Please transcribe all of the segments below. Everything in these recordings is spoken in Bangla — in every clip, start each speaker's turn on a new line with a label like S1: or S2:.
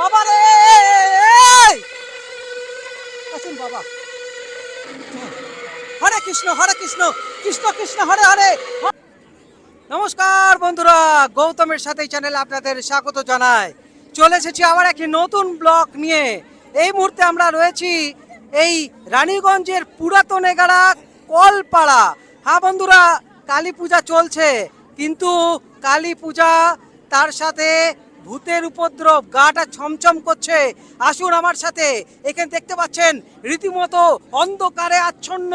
S1: বাবা রে আসুন বাবা হরে কৃষ্ণ হরে কৃষ্ণ কৃষ্ণ কৃষ্ণ হরে হরে নমস্কার বন্ধুরা গৌতমের সাথে চ্যানেলে আপনাদের স্বাগত জানাই চলে এসেছি আবার একটি নতুন ব্লক নিয়ে এই মুহূর্তে আমরা রয়েছি এই রানীগঞ্জের পুরাতন এগারা কলপাড়া হ্যাঁ বন্ধুরা কালী পূজা চলছে কিন্তু কালী পূজা তার সাথে ভূতের উপদ্রব গাটা ছমছম করছে আসুন আমার সাথে এখানে দেখতে পাচ্ছেন রীতিমতো অন্ধকারে আচ্ছন্ন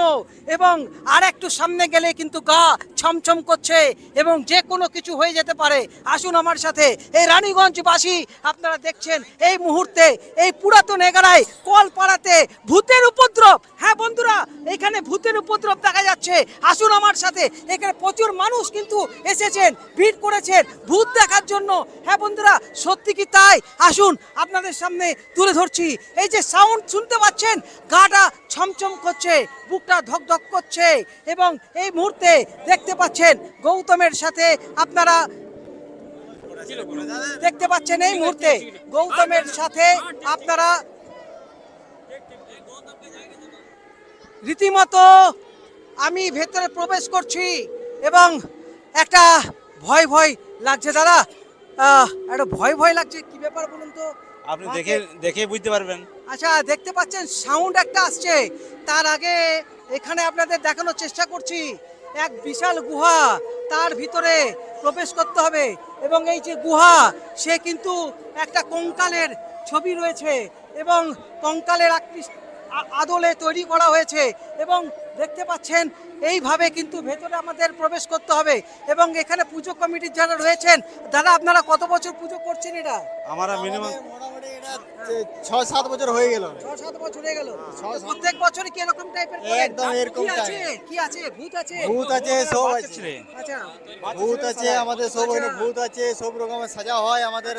S1: এবং আর একটু সামনে গেলে কিন্তু গা ছমছম করছে এবং যে কোনো কিছু হয়ে যেতে পারে আসুন আমার সাথে এই রানীগঞ্জবাসী আপনারা দেখছেন এই মুহূর্তে এই পুরাতন এগারায় কলপাড়াতে ভূতের উপদ্রব হ্যাঁ বন্ধুরা এখানে ভূতের উপদ্রব দেখা যাচ্ছে আসুন আমার সাথে এখানে প্রচুর মানুষ কিন্তু এসেছেন ভিড় করেছেন ভূত দেখার জন্য হ্যাঁ বন্ধুরা সত্যি কি তাই আসুন আপনাদের সামনে তুলে ধরছি এই যে সাউন্ড শুনতে পাচ্ছেন গাটা ছমছম করছে বুকটা ধকধক করছে এবং এই মুহূর্তে দেখতে পাচ্ছেন গৌতমের সাথে আপনারা দেখতে পাচ্ছেন এই মুহূর্তে গৌতমের সাথে আপনারা রীতিমতো আমি ভেতরে প্রবেশ করছি এবং একটা ভয় ভয় লাগছে দাদা একটা ভয় ভয় লাগছে কি ব্যাপার বলুন তো
S2: আপনি দেখে দেখে বুঝতে পারবেন
S1: আচ্ছা দেখতে পাচ্ছেন সাউন্ড একটা আসছে তার আগে এখানে আপনাদের দেখানোর চেষ্টা করছি এক বিশাল গুহা তার ভিতরে প্রবেশ করতে হবে এবং এই যে গুহা সে কিন্তু একটা কঙ্কালের ছবি রয়েছে এবং কঙ্কালের আকৃষ্ট আদলে তৈরি করা হয়েছে এবং দেখতে পাচ্ছেন এইভাবে কিন্তু ভেতরে আমাদের প্রবেশ করতে হবে এবং এখানে পুজো কমিটির যারা রয়েছেন দাদা আপনারা কত বছর পুজো করছেন এটা
S2: আমরা মিনিমাম ছয় সাত বছর হয়ে গেল
S1: ছয় সাত বছর হয়ে গেল প্রত্যেক বছরই কি এরকম টাইপের একদম এরকম আছে কি আছে ভূত আছে
S2: ভূত আছে সব আছে ভূত আছে আচ্ছা। আচ্ছা। আমাদের সব আচ্ছা। ভূত আছে সব রকমের সাজা হয় আমাদের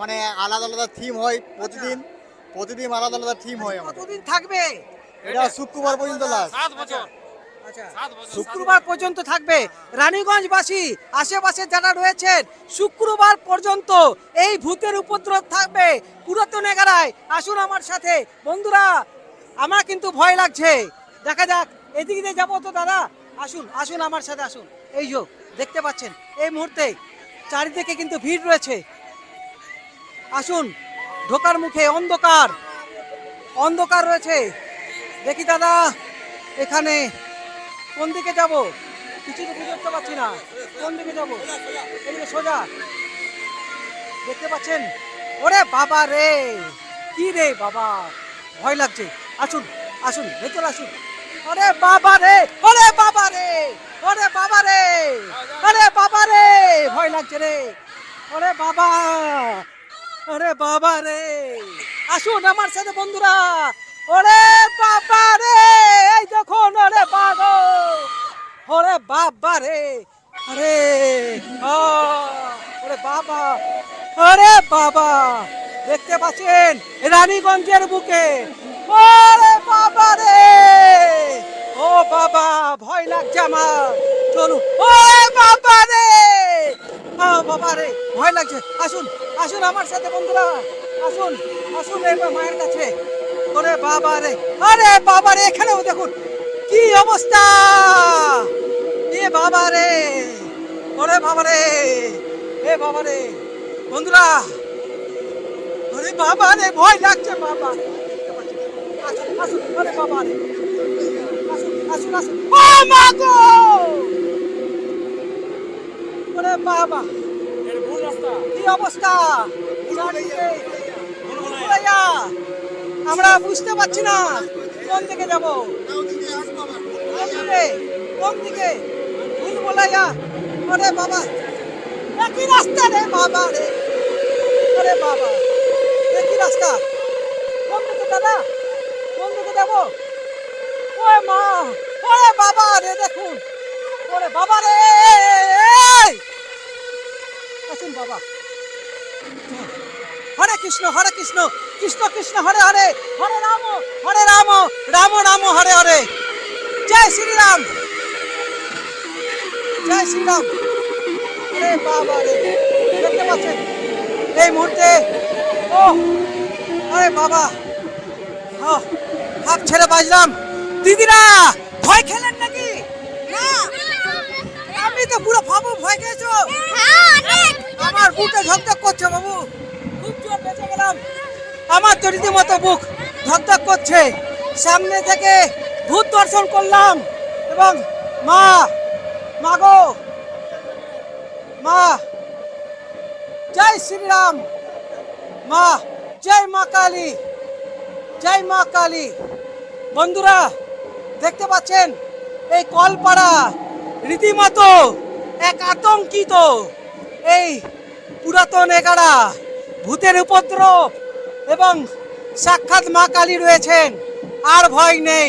S2: মানে আলাদা আলাদা থিম হয় প্রতিদিন প্রতিদিন আলাদা আলাদা থিম হয় আচ্ছা,
S1: আমাদের কতদিন থাকবে
S2: এটা শুক্রবার পর্যন্ত লাস্ট বছর
S1: আচ্ছা, আচ্ছা। শুক্রবার পর্যন্ত থাকবে রানীগঞ্জবাসী আশেপাশে যারা রয়েছেন শুক্রবার পর্যন্ত এই ভূতের উপদ্রব থাকবে পুরাতন এগারায় আসুন আমার সাথে বন্ধুরা আমার কিন্তু ভয় লাগছে দেখা যাক এদিক দিয়ে যাবো তো দাদা আসুন আসুন আমার সাথে আসুন এই যো দেখতে পাচ্ছেন এই মুহূর্তে চারিদিকে কিন্তু ভিড় রয়েছে আসুন ঢোকার মুখে অন্ধকার অন্ধকার রয়েছে দেখি দাদা এখানে কোন দিকে যাব কিছু তো বুঝতে পারছি না কোন দিকে যাবো এদিকে সোজা দেখতে পাচ্ছেন ওরে বাবা রে কি রে বাবা ভয় লাগছে আসুন আসুন ভেতর আসুন আরে বাবা রে ওরে বাবা রে ওরে বাবা রে ওরে বাবা রে ভয় লাগছে রে ওরে বাবা ওরে বাবা রে আসুন আমার সাথে বন্ধুরা ওরে বাবা রে এই দেখুন ওরে বাবা ওরে বাবা রে আরে ওরে বাবা আরে বাবা দেখতে পাচ্ছেন রানীগঞ্জের বুকে ওরে বাবা রে ও বাবা ভয় লাগছে আমার চলুন ওরে বাবা রে বাবা রে ভয় লাগছে আসুন আসুন আমার সাথে বন্ধুরা আসুন আসুন এবার মায়ের কাছে ওরে বাবা রে আরে বাবা রে এখানেও দেখুন কি অবস্থা এ বাবা রে ওরে বাবা রে এ বাবা রে বন্ধুরা ওরে বাবা রে ভয় লাগছে বাবা আসুন আসুন ওরে বাবা রে আসুন আসুন আসুন ও মা গো মানে বাবা কি অবস্থা আমরা বুঝতে পারছি না কোন দিকে যাব কোন দিকে কোন দিকে ভুল বলাইয়া ওরে বাবা একই রাস্তা রে বাবা রে ওরে বাবা একই রাস্তা কোন দিকে দাদা কোন দিকে যাবো ওরে মা ওরে বাবা রে দেখুন ওরে বাবা রে আসুন বাবা হরে কৃষ্ণ হরে কৃষ্ণ কৃষ্ণ কৃষ্ণ হরে হরে হরে রাম হরে রাম রাম রাম হরে হরে জয় শ্রীরাম জয় শ্রীরাম রে বাবা রে দেখতে পাচ্ছেন এই মুহূর্তে ও আরে বাবা হাফ ছেড়ে বাজলাম দিদিরা ভয় খেলেন নাকি পুরো ফাবু ভয় আমার বুকে ধকধক করছে বাবু খুব জোর বেঁচে গেলাম আমার তো রীতিমতো বুক ধকধক করছে সামনে থেকে ভূত দর্শন করলাম এবং মা মা গো মা জয় শ্রীরাম মা জয় মা কালী জয় মা কালী বন্ধুরা দেখতে পাচ্ছেন এই কলপাড়া রীতিমতো এক আতঙ্কিত এই পুরাতন এগারা ভূতের উপদ্রব এবং সাক্ষাৎ মা কালী রয়েছেন আর ভয় নেই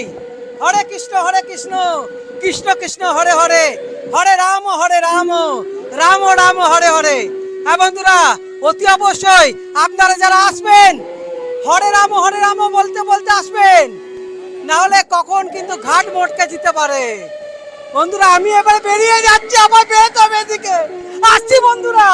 S1: হরে কৃষ্ণ হরে কৃষ্ণ কৃষ্ণ কৃষ্ণ হরে হরে হরে রাম হরে রাম রাম রাম হরে হরে হ্যাঁ বন্ধুরা অতি অবশ্যই আপনারা যারা আসবেন হরে রাম হরে রাম বলতে বলতে আসবেন না হলে কখন কিন্তু ঘাট মোটকে যেতে পারে বন্ধুরা আমি এবার বেরিয়ে যাচ্ছি আমার বেরোতে হবে এদিকে আসছি বন্ধুরা